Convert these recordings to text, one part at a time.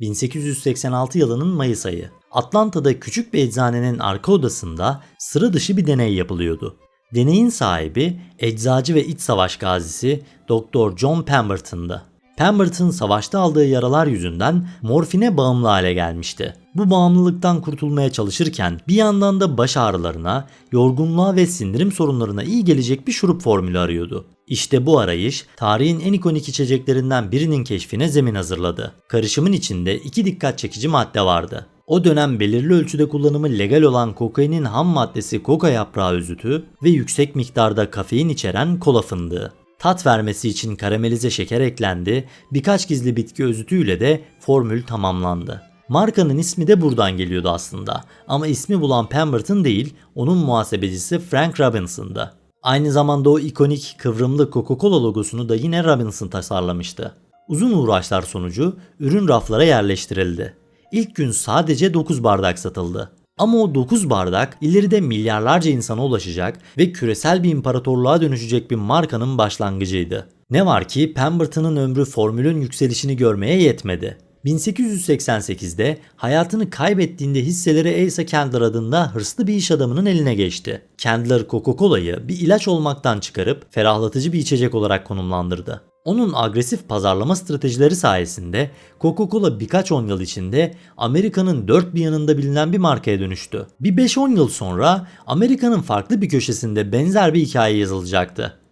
1886 yılının Mayıs ayı. Atlanta'da küçük bir eczanenin arka odasında sıra dışı bir deney yapılıyordu. Deneyin sahibi eczacı ve iç savaş gazisi Dr. John Pemberton'dı. Pemberton savaşta aldığı yaralar yüzünden morfine bağımlı hale gelmişti. Bu bağımlılıktan kurtulmaya çalışırken bir yandan da baş ağrılarına, yorgunluğa ve sindirim sorunlarına iyi gelecek bir şurup formülü arıyordu. İşte bu arayış tarihin en ikonik içeceklerinden birinin keşfine zemin hazırladı. Karışımın içinde iki dikkat çekici madde vardı. O dönem belirli ölçüde kullanımı legal olan kokainin ham maddesi koka yaprağı özütü ve yüksek miktarda kafein içeren kola fındığı. Tat vermesi için karamelize şeker eklendi, birkaç gizli bitki özütüyle de formül tamamlandı. Markanın ismi de buradan geliyordu aslında ama ismi bulan Pemberton değil, onun muhasebecisi Frank Robinson'dı. Aynı zamanda o ikonik kıvrımlı Coca-Cola logosunu da yine Robinson tasarlamıştı. Uzun uğraşlar sonucu ürün raflara yerleştirildi. İlk gün sadece 9 bardak satıldı. Ama o 9 bardak ileride milyarlarca insana ulaşacak ve küresel bir imparatorluğa dönüşecek bir markanın başlangıcıydı. Ne var ki Pemberton'ın ömrü formülün yükselişini görmeye yetmedi. 1888'de hayatını kaybettiğinde hisseleri Asa Candler adında hırslı bir iş adamının eline geçti. Candler Coca-Cola'yı bir ilaç olmaktan çıkarıp ferahlatıcı bir içecek olarak konumlandırdı. Onun agresif pazarlama stratejileri sayesinde Coca-Cola birkaç on yıl içinde Amerika'nın dört bir yanında bilinen bir markaya dönüştü. Bir 5-10 yıl sonra Amerika'nın farklı bir köşesinde benzer bir hikaye yazılacaktı.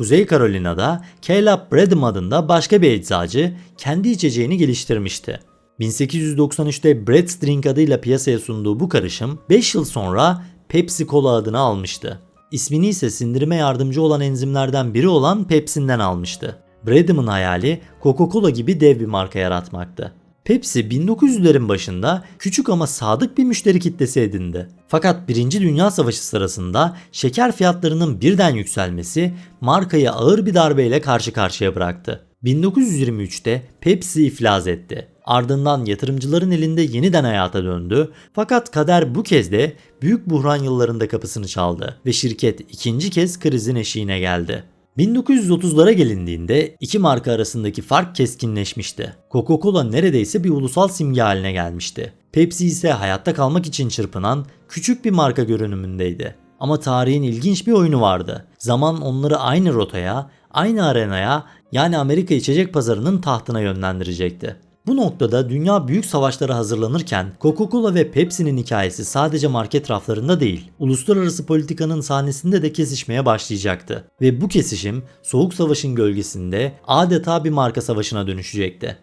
Kuzey Carolina'da Caleb Bradham adında başka bir eczacı kendi içeceğini geliştirmişti. 1893'te Brett's Drink adıyla piyasaya sunduğu bu karışım 5 yıl sonra Pepsi Cola adını almıştı. İsmini ise sindirime yardımcı olan enzimlerden biri olan Pepsin'den almıştı. Bradham'ın hayali Coca-Cola gibi dev bir marka yaratmaktı. Pepsi 1900'lerin başında küçük ama sadık bir müşteri kitlesi edindi. Fakat 1. Dünya Savaşı sırasında şeker fiyatlarının birden yükselmesi markayı ağır bir darbeyle karşı karşıya bıraktı. 1923'te Pepsi iflas etti. Ardından yatırımcıların elinde yeniden hayata döndü. Fakat kader bu kez de büyük buhran yıllarında kapısını çaldı ve şirket ikinci kez krizin eşiğine geldi. 1930'lara gelindiğinde iki marka arasındaki fark keskinleşmişti. Coca-Cola neredeyse bir ulusal simge haline gelmişti. Pepsi ise hayatta kalmak için çırpınan küçük bir marka görünümündeydi. Ama tarihin ilginç bir oyunu vardı. Zaman onları aynı rotaya, aynı arenaya yani Amerika içecek pazarının tahtına yönlendirecekti. Bu noktada dünya büyük savaşlara hazırlanırken Coca-Cola ve Pepsi'nin hikayesi sadece market raflarında değil, uluslararası politikanın sahnesinde de kesişmeye başlayacaktı. Ve bu kesişim Soğuk Savaş'ın gölgesinde adeta bir marka savaşına dönüşecekti.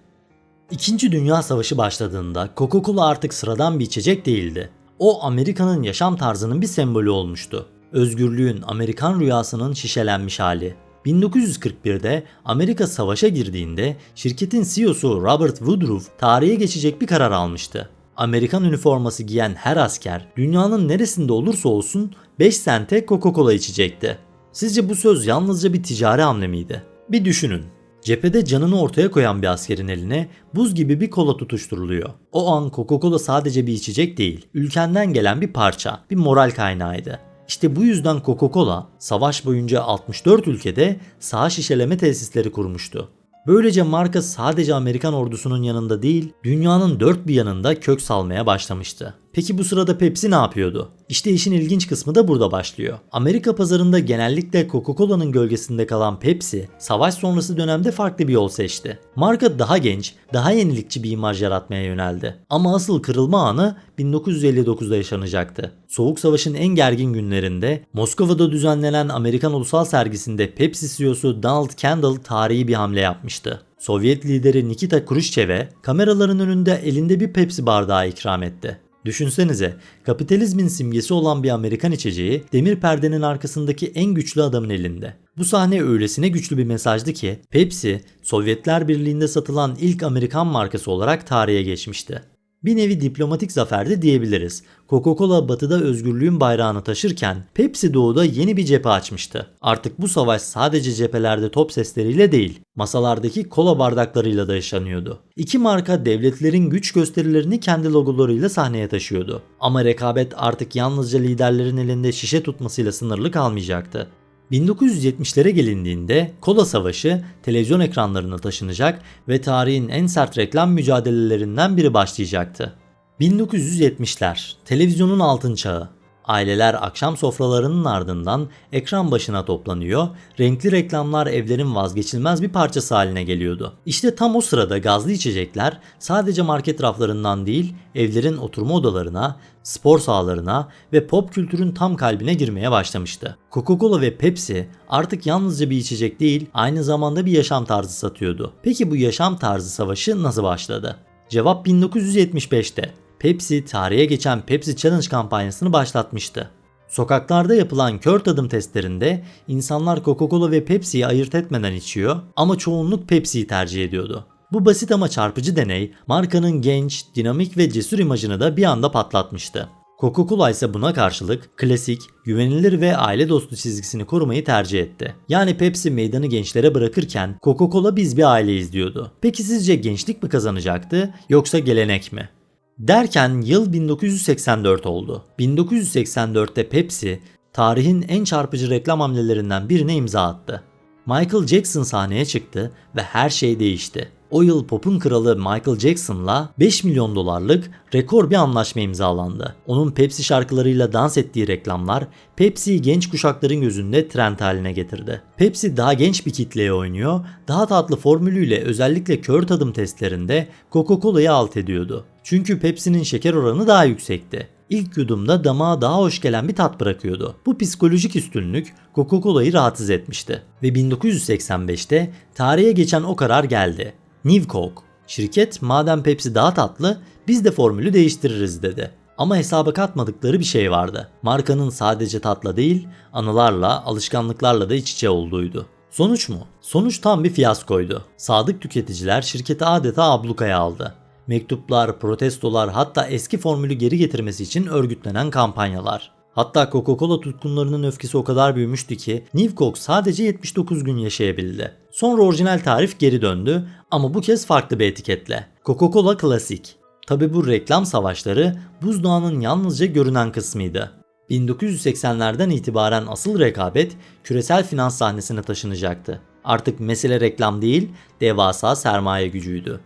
İkinci Dünya Savaşı başladığında Coca-Cola artık sıradan bir içecek değildi. O Amerika'nın yaşam tarzının bir sembolü olmuştu. Özgürlüğün, Amerikan rüyasının şişelenmiş hali. 1941'de Amerika savaşa girdiğinde şirketin CEO'su Robert Woodruff tarihe geçecek bir karar almıştı. Amerikan üniforması giyen her asker dünyanın neresinde olursa olsun 5 sente Coca-Cola içecekti. Sizce bu söz yalnızca bir ticari hamle miydi? Bir düşünün. Cephede canını ortaya koyan bir askerin eline buz gibi bir kola tutuşturuluyor. O an Coca-Cola sadece bir içecek değil, ülkenden gelen bir parça, bir moral kaynağıydı. İşte bu yüzden Coca-Cola savaş boyunca 64 ülkede sağ şişeleme tesisleri kurmuştu. Böylece marka sadece Amerikan ordusunun yanında değil, dünyanın dört bir yanında kök salmaya başlamıştı. Peki bu sırada Pepsi ne yapıyordu? İşte işin ilginç kısmı da burada başlıyor. Amerika pazarında genellikle Coca-Cola'nın gölgesinde kalan Pepsi, savaş sonrası dönemde farklı bir yol seçti. Marka daha genç, daha yenilikçi bir imaj yaratmaya yöneldi. Ama asıl kırılma anı 1959'da yaşanacaktı. Soğuk Savaş'ın en gergin günlerinde Moskova'da düzenlenen Amerikan Ulusal Sergisi'nde Pepsi CEO'su Donald Kendall tarihi bir hamle yapmıştı. Sovyet lideri Nikita Khrushchev'e kameraların önünde elinde bir Pepsi bardağı ikram etti. Düşünsenize, kapitalizmin simgesi olan bir Amerikan içeceği demir perdenin arkasındaki en güçlü adamın elinde. Bu sahne öylesine güçlü bir mesajdı ki Pepsi, Sovyetler Birliği'nde satılan ilk Amerikan markası olarak tarihe geçmişti. Bir nevi diplomatik zaferdi diyebiliriz. Coca-Cola batıda özgürlüğün bayrağını taşırken Pepsi doğuda yeni bir cephe açmıştı. Artık bu savaş sadece cephelerde top sesleriyle değil, masalardaki kola bardaklarıyla da yaşanıyordu. İki marka devletlerin güç gösterilerini kendi logolarıyla sahneye taşıyordu. Ama rekabet artık yalnızca liderlerin elinde şişe tutmasıyla sınırlı kalmayacaktı. 1970'lere gelindiğinde kola savaşı televizyon ekranlarına taşınacak ve tarihin en sert reklam mücadelelerinden biri başlayacaktı. 1970'ler, televizyonun altın çağı. Aileler akşam sofralarının ardından ekran başına toplanıyor, renkli reklamlar evlerin vazgeçilmez bir parçası haline geliyordu. İşte tam o sırada gazlı içecekler sadece market raflarından değil, evlerin oturma odalarına, spor sahalarına ve pop kültürün tam kalbine girmeye başlamıştı. Coca-Cola ve Pepsi artık yalnızca bir içecek değil, aynı zamanda bir yaşam tarzı satıyordu. Peki bu yaşam tarzı savaşı nasıl başladı? Cevap 1975'te. Pepsi tarihe geçen Pepsi Challenge kampanyasını başlatmıştı. Sokaklarda yapılan kör tadım testlerinde insanlar Coca-Cola ve Pepsi'yi ayırt etmeden içiyor ama çoğunluk Pepsi'yi tercih ediyordu. Bu basit ama çarpıcı deney markanın genç, dinamik ve cesur imajını da bir anda patlatmıştı. Coca-Cola ise buna karşılık klasik, güvenilir ve aile dostu çizgisini korumayı tercih etti. Yani Pepsi meydanı gençlere bırakırken Coca-Cola biz bir aileyiz diyordu. Peki sizce gençlik mi kazanacaktı yoksa gelenek mi? Derken yıl 1984 oldu. 1984'te Pepsi tarihin en çarpıcı reklam hamlelerinden birine imza attı. Michael Jackson sahneye çıktı ve her şey değişti. O yıl pop'un kralı Michael Jackson'la 5 milyon dolarlık rekor bir anlaşma imzalandı. Onun Pepsi şarkılarıyla dans ettiği reklamlar Pepsi'yi genç kuşakların gözünde trend haline getirdi. Pepsi daha genç bir kitleye oynuyor, daha tatlı formülüyle özellikle kör tadım testlerinde Coca-Cola'yı alt ediyordu. Çünkü Pepsi'nin şeker oranı daha yüksekti. İlk yudumda damağa daha hoş gelen bir tat bırakıyordu. Bu psikolojik üstünlük Coca-Cola'yı rahatsız etmişti. Ve 1985'te tarihe geçen o karar geldi. New Coke. Şirket madem Pepsi daha tatlı biz de formülü değiştiririz dedi. Ama hesaba katmadıkları bir şey vardı. Markanın sadece tatla değil, anılarla, alışkanlıklarla da iç içe olduğuydu. Sonuç mu? Sonuç tam bir fiyaskoydu. Sadık tüketiciler şirketi adeta ablukaya aldı. Mektuplar, protestolar hatta eski formülü geri getirmesi için örgütlenen kampanyalar. Hatta Coca-Cola tutkunlarının öfkesi o kadar büyümüştü ki New Coke sadece 79 gün yaşayabildi. Sonra orijinal tarif geri döndü ama bu kez farklı bir etiketle. Coca-Cola Klasik. Tabi bu reklam savaşları buzdağının yalnızca görünen kısmıydı. 1980'lerden itibaren asıl rekabet küresel finans sahnesine taşınacaktı. Artık mesele reklam değil, devasa sermaye gücüydü.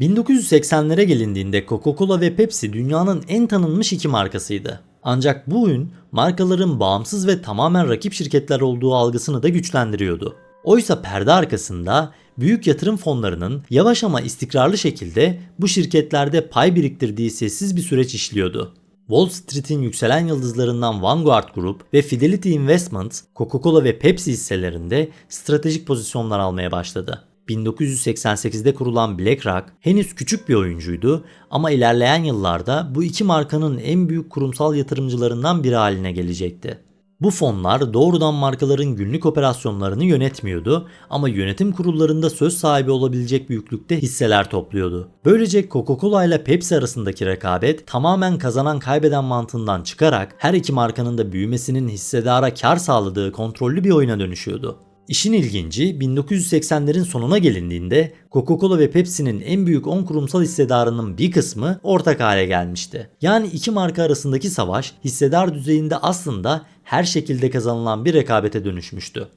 1980'lere gelindiğinde Coca-Cola ve Pepsi dünyanın en tanınmış iki markasıydı. Ancak bu ün markaların bağımsız ve tamamen rakip şirketler olduğu algısını da güçlendiriyordu. Oysa perde arkasında büyük yatırım fonlarının yavaş ama istikrarlı şekilde bu şirketlerde pay biriktirdiği sessiz bir süreç işliyordu. Wall Street'in yükselen yıldızlarından Vanguard Group ve Fidelity Investments, Coca-Cola ve Pepsi hisselerinde stratejik pozisyonlar almaya başladı. 1988'de kurulan BlackRock henüz küçük bir oyuncuydu ama ilerleyen yıllarda bu iki markanın en büyük kurumsal yatırımcılarından biri haline gelecekti. Bu fonlar doğrudan markaların günlük operasyonlarını yönetmiyordu ama yönetim kurullarında söz sahibi olabilecek büyüklükte hisseler topluyordu. Böylece Coca-Cola ile Pepsi arasındaki rekabet tamamen kazanan kaybeden mantığından çıkarak her iki markanın da büyümesinin hissedara kar sağladığı kontrollü bir oyuna dönüşüyordu. İşin ilginci 1980'lerin sonuna gelindiğinde Coca-Cola ve Pepsi'nin en büyük 10 kurumsal hissedarının bir kısmı ortak hale gelmişti. Yani iki marka arasındaki savaş hissedar düzeyinde aslında her şekilde kazanılan bir rekabete dönüşmüştü.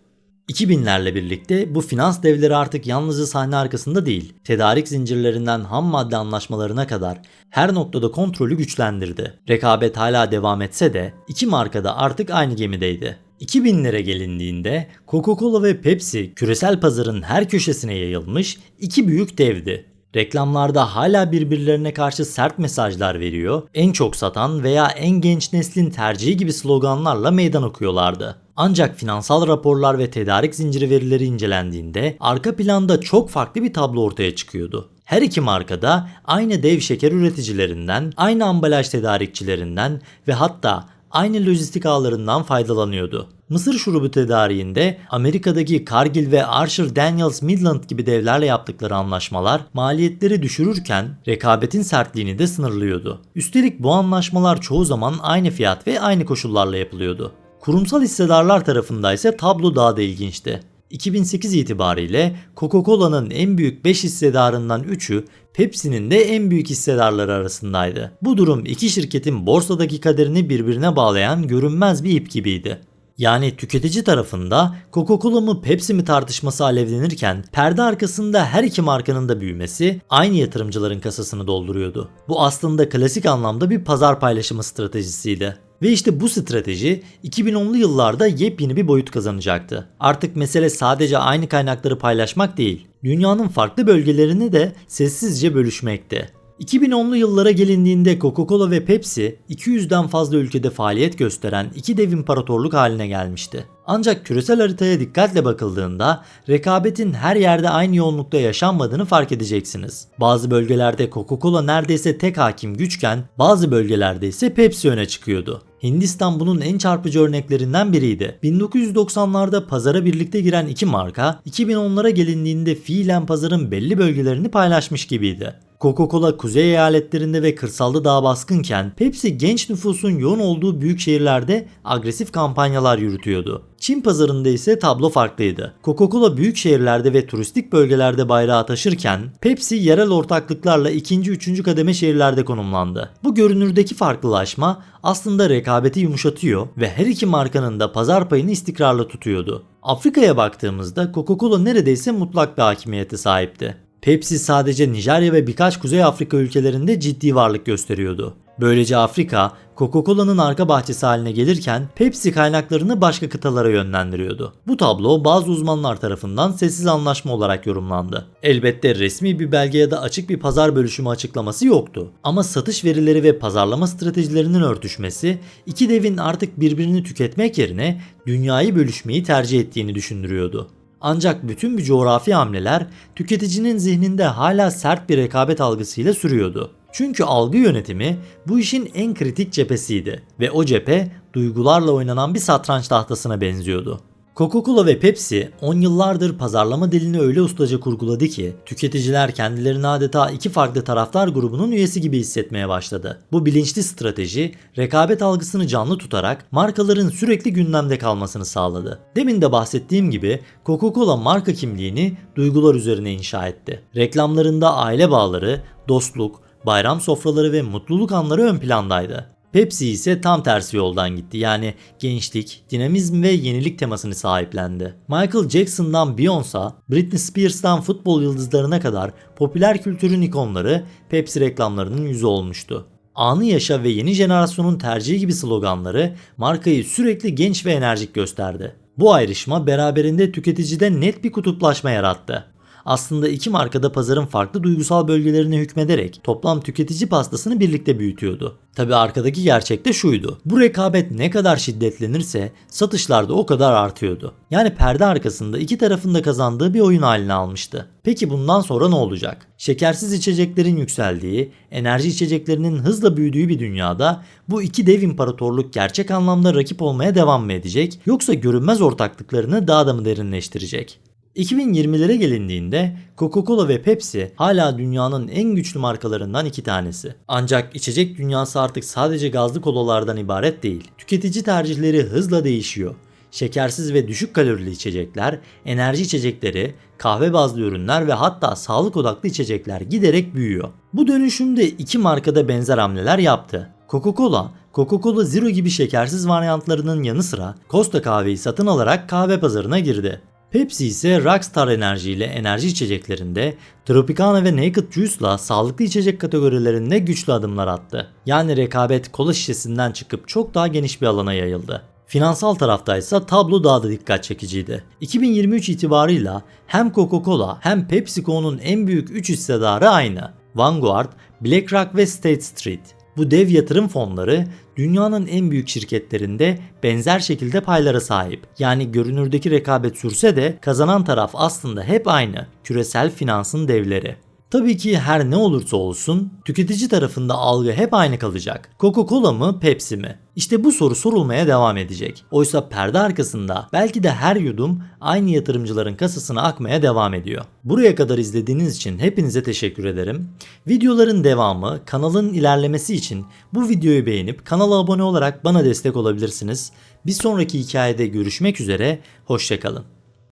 2000'lerle birlikte bu finans devleri artık yalnızca sahne arkasında değil, tedarik zincirlerinden ham madde anlaşmalarına kadar her noktada kontrolü güçlendirdi. Rekabet hala devam etse de iki marka da artık aynı gemideydi. 2000'lere gelindiğinde Coca-Cola ve Pepsi küresel pazarın her köşesine yayılmış iki büyük devdi. Reklamlarda hala birbirlerine karşı sert mesajlar veriyor, en çok satan veya en genç neslin tercihi gibi sloganlarla meydan okuyorlardı. Ancak finansal raporlar ve tedarik zinciri verileri incelendiğinde arka planda çok farklı bir tablo ortaya çıkıyordu. Her iki markada aynı dev şeker üreticilerinden, aynı ambalaj tedarikçilerinden ve hatta aynı lojistik ağlarından faydalanıyordu. Mısır şurubu tedariğinde Amerika'daki Cargill ve Archer Daniels Midland gibi devlerle yaptıkları anlaşmalar maliyetleri düşürürken rekabetin sertliğini de sınırlıyordu. Üstelik bu anlaşmalar çoğu zaman aynı fiyat ve aynı koşullarla yapılıyordu. Kurumsal hissedarlar tarafında ise tablo daha da ilginçti. 2008 itibariyle Coca-Cola'nın en büyük 5 hissedarından 3'ü Pepsi'nin de en büyük hissedarları arasındaydı. Bu durum iki şirketin borsadaki kaderini birbirine bağlayan görünmez bir ip gibiydi. Yani tüketici tarafında Coca-Cola mı Pepsi mi tartışması alevlenirken perde arkasında her iki markanın da büyümesi aynı yatırımcıların kasasını dolduruyordu. Bu aslında klasik anlamda bir pazar paylaşımı stratejisiydi. Ve işte bu strateji 2010'lu yıllarda yepyeni bir boyut kazanacaktı. Artık mesele sadece aynı kaynakları paylaşmak değil, dünyanın farklı bölgelerini de sessizce bölüşmekti. 2010'lu yıllara gelindiğinde Coca-Cola ve Pepsi 200'den fazla ülkede faaliyet gösteren iki dev imparatorluk haline gelmişti. Ancak küresel haritaya dikkatle bakıldığında rekabetin her yerde aynı yoğunlukta yaşanmadığını fark edeceksiniz. Bazı bölgelerde Coca-Cola neredeyse tek hakim güçken bazı bölgelerde ise Pepsi öne çıkıyordu. Hindistan bunun en çarpıcı örneklerinden biriydi. 1990'larda pazara birlikte giren iki marka 2010'lara gelindiğinde fiilen pazarın belli bölgelerini paylaşmış gibiydi. Coca-Cola kuzey eyaletlerinde ve kırsalda daha baskınken Pepsi genç nüfusun yoğun olduğu büyük şehirlerde agresif kampanyalar yürütüyordu. Çin pazarında ise tablo farklıydı. Coca-Cola büyük şehirlerde ve turistik bölgelerde bayrağı taşırken Pepsi yerel ortaklıklarla ikinci üçüncü kademe şehirlerde konumlandı. Bu görünürdeki farklılaşma aslında rekabeti yumuşatıyor ve her iki markanın da pazar payını istikrarlı tutuyordu. Afrika'ya baktığımızda Coca-Cola neredeyse mutlak bir hakimiyete sahipti. Pepsi sadece Nijerya ve birkaç Kuzey Afrika ülkelerinde ciddi varlık gösteriyordu. Böylece Afrika, Coca-Cola'nın arka bahçesi haline gelirken Pepsi kaynaklarını başka kıtalara yönlendiriyordu. Bu tablo bazı uzmanlar tarafından sessiz anlaşma olarak yorumlandı. Elbette resmi bir belge ya da açık bir pazar bölüşümü açıklaması yoktu. Ama satış verileri ve pazarlama stratejilerinin örtüşmesi iki devin artık birbirini tüketmek yerine dünyayı bölüşmeyi tercih ettiğini düşündürüyordu. Ancak bütün bu coğrafi hamleler tüketicinin zihninde hala sert bir rekabet algısıyla sürüyordu. Çünkü algı yönetimi bu işin en kritik cephesiydi ve o cephe duygularla oynanan bir satranç tahtasına benziyordu. Coca-Cola ve Pepsi 10 yıllardır pazarlama dilini öyle ustaca kurguladı ki tüketiciler kendilerini adeta iki farklı taraftar grubunun üyesi gibi hissetmeye başladı. Bu bilinçli strateji rekabet algısını canlı tutarak markaların sürekli gündemde kalmasını sağladı. Demin de bahsettiğim gibi Coca-Cola marka kimliğini duygular üzerine inşa etti. Reklamlarında aile bağları, dostluk, bayram sofraları ve mutluluk anları ön plandaydı. Pepsi ise tam tersi yoldan gitti. Yani gençlik, dinamizm ve yenilik temasını sahiplendi. Michael Jackson'dan Beyoncé, Britney Spears'tan futbol yıldızlarına kadar popüler kültürün ikonları Pepsi reklamlarının yüzü olmuştu. Anı yaşa ve yeni jenerasyonun tercihi gibi sloganları markayı sürekli genç ve enerjik gösterdi. Bu ayrışma beraberinde tüketicide net bir kutuplaşma yarattı aslında iki markada pazarın farklı duygusal bölgelerine hükmederek toplam tüketici pastasını birlikte büyütüyordu. Tabi arkadaki gerçek de şuydu. Bu rekabet ne kadar şiddetlenirse satışlar da o kadar artıyordu. Yani perde arkasında iki tarafın da kazandığı bir oyun haline almıştı. Peki bundan sonra ne olacak? Şekersiz içeceklerin yükseldiği, enerji içeceklerinin hızla büyüdüğü bir dünyada bu iki dev imparatorluk gerçek anlamda rakip olmaya devam mı edecek yoksa görünmez ortaklıklarını daha da mı derinleştirecek? 2020'lere gelindiğinde Coca-Cola ve Pepsi hala dünyanın en güçlü markalarından iki tanesi. Ancak içecek dünyası artık sadece gazlı kolalardan ibaret değil. Tüketici tercihleri hızla değişiyor. Şekersiz ve düşük kalorili içecekler, enerji içecekleri, kahve bazlı ürünler ve hatta sağlık odaklı içecekler giderek büyüyor. Bu dönüşümde iki markada benzer hamleler yaptı. Coca-Cola, Coca-Cola Zero gibi şekersiz varyantlarının yanı sıra Costa kahveyi satın alarak kahve pazarına girdi. Pepsi ise Rockstar Enerji ile enerji içeceklerinde, Tropicana ve Naked Juice'la sağlıklı içecek kategorilerinde güçlü adımlar attı. Yani rekabet kola şişesinden çıkıp çok daha geniş bir alana yayıldı. Finansal taraftaysa tablo daha da dikkat çekiciydi. 2023 itibarıyla hem Coca-Cola hem PepsiCo'nun en büyük 3 hissedarı aynı. Vanguard, BlackRock ve State Street. Bu dev yatırım fonları dünyanın en büyük şirketlerinde benzer şekilde paylara sahip. Yani görünürdeki rekabet sürse de kazanan taraf aslında hep aynı. Küresel finansın devleri. Tabii ki her ne olursa olsun tüketici tarafında algı hep aynı kalacak. Coca-Cola mı Pepsi mi? İşte bu soru sorulmaya devam edecek. Oysa perde arkasında belki de her yudum aynı yatırımcıların kasasına akmaya devam ediyor. Buraya kadar izlediğiniz için hepinize teşekkür ederim. Videoların devamı, kanalın ilerlemesi için bu videoyu beğenip kanala abone olarak bana destek olabilirsiniz. Bir sonraki hikayede görüşmek üzere, hoşçakalın.